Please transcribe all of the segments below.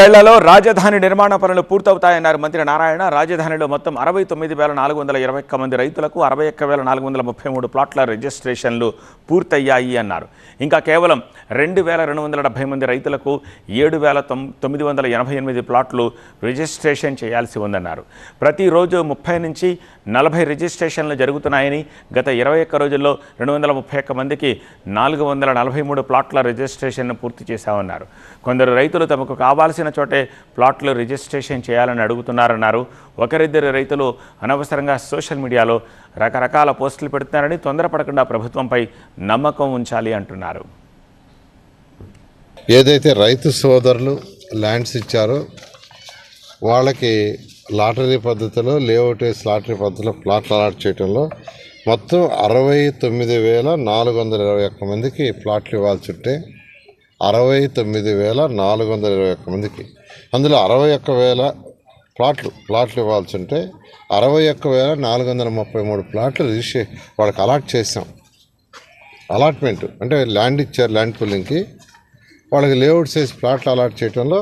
మూడేళ్ళలో రాజధాని నిర్మాణ పనులు పూర్తవుతాయన్నారు మంత్రి నారాయణ. రాజధానిలో మొత్తం అరవై తొమ్మిది వేల నాలుగు వందల ఇరవై ఒక్క మంది రైతులకు అరవై ఒక్క వేల నాలుగు వందల ముప్పై మూడు ప్లాట్ల రిజిస్ట్రేషన్లు పూర్తయ్యాయి అన్నారు. ఇంకా కేవలం రెండు వేల రెండు వందల డెబ్బై మంది రైతులకు ఏడు వేల తొమ్ తొమ్మిది వందల ఎనభై ఎనిమిది ప్లాట్లు రిజిస్ట్రేషన్ చేయాల్సి ఉందన్నారు. ప్రతిరోజు ముప్పై నుంచి నలభై రిజిస్ట్రేషన్లు జరుగుతున్నాయని గత ఇరవై ఒక్క రోజుల్లో రెండు వందల ముప్పై ఒక్క మందికి నాలుగు వందల నలభై మూడు ప్లాట్ల రిజిస్ట్రేషన్ను పూర్తి చేశామన్నారు. కొందరు రైతులు తమకు కావాల్సిన చోటే ప్లాట్లు రిజిస్ట్రేషన్ చేయాలని అడుగుతున్నారన్నారు. ఒకరిద్దరు రైతులు అనవసరంగా సోషల్ మీడియాలో రకరకాల పోస్టులు పెడుతున్నారని తొందరపడకుండా ప్రభుత్వంపై నమ్మకం ఉంచాలి అంటున్నారు. ఏదైతే రైతు సోదరులు ల్యాండ్స్ ఇచ్చారో వాళ్ళకి లాటరీ పద్ధతిలో లేఅవుట్ వేసి లాటరీ పద్ధతిలో ప్లాట్లు అలాట్ చేయడంలో మొత్తం అరవై తొమ్మిది వేల నాలుగు వందల ఇరవై ఒక్క మందికి ప్లాట్లు ఇవ్వాల్సి ఉంటే అరవై తొమ్మిది వేల నాలుగు వందల ఇరవై ఒక్క మందికి. అందులో అరవై ఒక్క వేల ప్లాట్లు ప్లాట్లు ఇవ్వాల్సి ఉంటే అరవై ఒక్క వేల నాలుగు వందల ముప్పై మూడు ప్లాట్లు రిజిస్ట్రే వాళ్ళకి అలాట్ చేసాం. అలాట్మెంట్ అంటే ల్యాండ్ ఇచ్చారు ల్యాండ్ పుల్లింగ్కి వాళ్ళకి లేఅవుట్ సైజ్ ప్లాట్లు అలాట్ చేయడంలో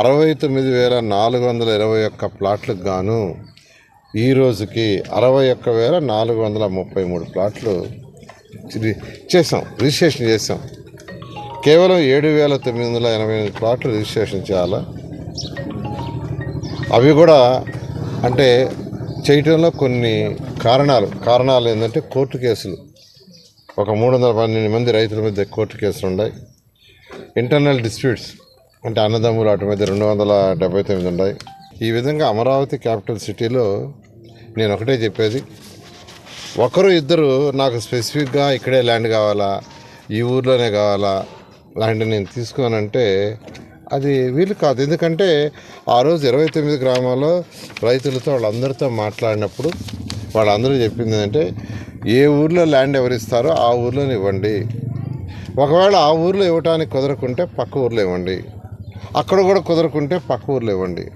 అరవై తొమ్మిది వేల నాలుగు వందల ఇరవై ఒక్క ప్లాట్లకు గాను ఈ రోజుకి అరవై ఒక్క వేల నాలుగు వందల ముప్పై మూడు ప్లాట్లు చేసాం రిజిస్ట్రేషన్ చేసాం. కేవలం ఏడు వేల తొమ్మిది వందల ఎనభై ఎనిమిది ప్లాట్లు రిజిస్ట్రేషన్ చేయాలా? అవి కూడా అంటే చేయటంలో కొన్ని కారణాలు. కారణాలు ఏంటంటే కోర్టు కేసులు. ఒక మూడు వందల పన్నెండు మంది రైతుల మధ్య కోర్టు కేసులు ఉన్నాయి. ఇంటర్నల్ డిస్ప్యూట్స్ అంటే అన్నదమ్ములు వాటి మధ్య రెండు వందల డెబ్బై తొమ్మిది ఉన్నాయి. ఈ విధంగా అమరావతి క్యాపిటల్ సిటీలో నేను ఒకటే చెప్పేది. ఒకరు ఇద్దరు నాకు స్పెసిఫిక్గా ఇక్కడే ల్యాండ్ కావాలా? ఈ ఊర్లోనే కావాలా? ల్యాండ్ నేను తీసుకోనంటే అది వీలు కాదు. ఎందుకంటే ఆ రోజు ఇరవై తొమ్మిది గ్రామాల్లో రైతులతో వాళ్ళందరితో మాట్లాడినప్పుడు వాళ్ళందరూ చెప్పింది ఏంటంటే ఏ ఊర్లో ల్యాండ్ ఎవరిస్తారో ఆ ఊర్లోనే ఇవ్వండి. ఒకవేళ ఆ ఊర్లో ఇవ్వటానికి కుదరకుంటే పక్క ఊర్లో ఇవ్వండి. అక్కడ కూడా కుదరకుంటే పక్క ఊర్లో ఇవ్వండి.